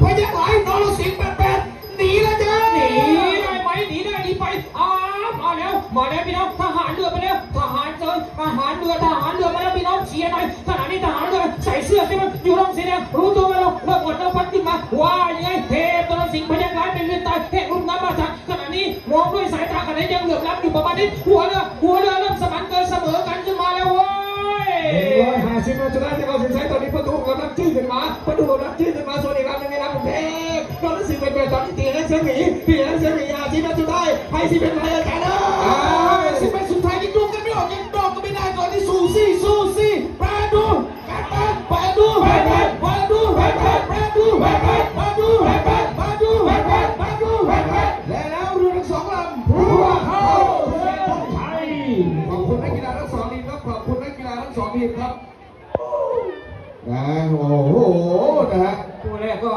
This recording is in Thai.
พยักไหลนรสิงห์แปดแปดหนีแล้วจ้าหนีได้ไหมหนีได้หนีไปอ้าวมาแล้วมาแล้วพี่น้องทหารเรือไปแล้วทหารเจอทหารเรือทหารเรือมาแล้วพี่น้องเชียร์หน่อยขณะนี้ทหารเรือใส่เสื้อใช่ไหมอยู่ร่องสีแดงรู้ตัวไหมเราเริ่มหมดแล้วพัดขึ้นมาว่ายังไงเทพนรสิงห์พยักร้ายเป็นเรือตายเทพรุ่นน้ำมาทักขณะนี้มองด้วยสายตาขณะยังเหลือบรับอยู่ประมาณนี้หัวเรือหัวเรือเริ่มสมานเกินเสมอกันขึ้นมาแล้วเว้ยร้อยห้าสิบนาทีจะเข้าถึงสายตอนนี้ประตูกำลังจี้ขึ้นมาประตูกำลังจี้ขึ้นมาส่วนอีก เทพนนสิเป็นเบตอนตีและเสรีตีและเสรีอาชีพสุดท้ายให้สิเป็นไทยอาจารย์เอสิเป็นสุดท้ายนี่ดูกันไม่ออกยังดอกก็ไม่ได้ก่อนที่สู้ซีสู้ซี่ปาดูกัดูไปดูไปดูไปดูไปดูไปดูไปดูไปดูไปดูไปดูแล้วเรือทั้งสองลำรัวเข้นไทยขอบคุณนักกีฬาทั้งสองทีมครับขอบคุณนักกีฬาทั้งสองทีมครับนะโอ้โหนะฮะตัวแรกก็